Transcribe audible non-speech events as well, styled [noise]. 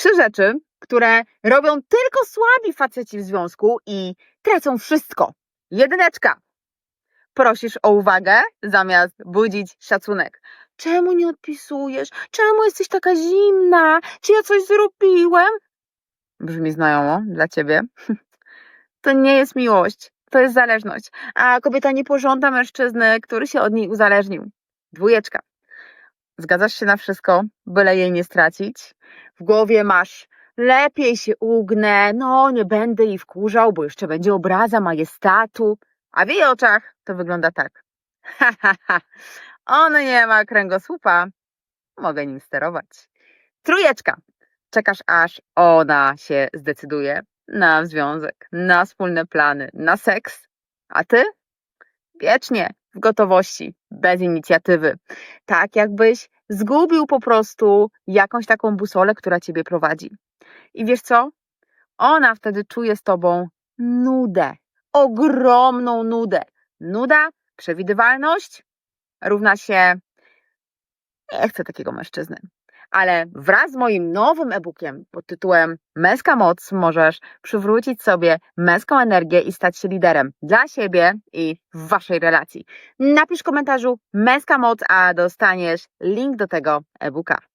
Trzy rzeczy, które robią tylko słabi faceci w związku i tracą wszystko. Jedyneczka. Prosisz o uwagę zamiast budzić szacunek. Czemu nie odpisujesz? Czemu jesteś taka zimna? Czy ja coś zrobiłem? Brzmi znajomo dla ciebie. [laughs] To nie jest miłość, to jest zależność. A kobieta nie pożąda mężczyzny, który się od niej uzależnił. Dwójeczka. Zgadzasz się na wszystko, byle jej nie stracić. W głowie masz lepiej się ugnę, no nie będę jej wkurzał, bo jeszcze będzie obraza majestatu. A w jej oczach to wygląda tak. [laughs] On nie ma kręgosłupa. Mogę nim sterować. Trójeczka. Czekasz aż ona się zdecyduje na związek, na wspólne plany, na seks. A ty? Wiecznie w gotowości, bez inicjatywy. Tak jakbyś zgubił po prostu jakąś taką busolę, która ciebie prowadzi. I wiesz co? Ona wtedy czuje z tobą nudę. Ogromną nudę. Nuda, przewidywalność równa się nie chcę takiego mężczyzny. Ale wraz z moim nowym e-bookiem pod tytułem Męska Moc możesz przywrócić sobie męską energię i stać się liderem dla siebie i w waszej relacji. Napisz w komentarzu Męska Moc, a dostaniesz link do tego e-booka.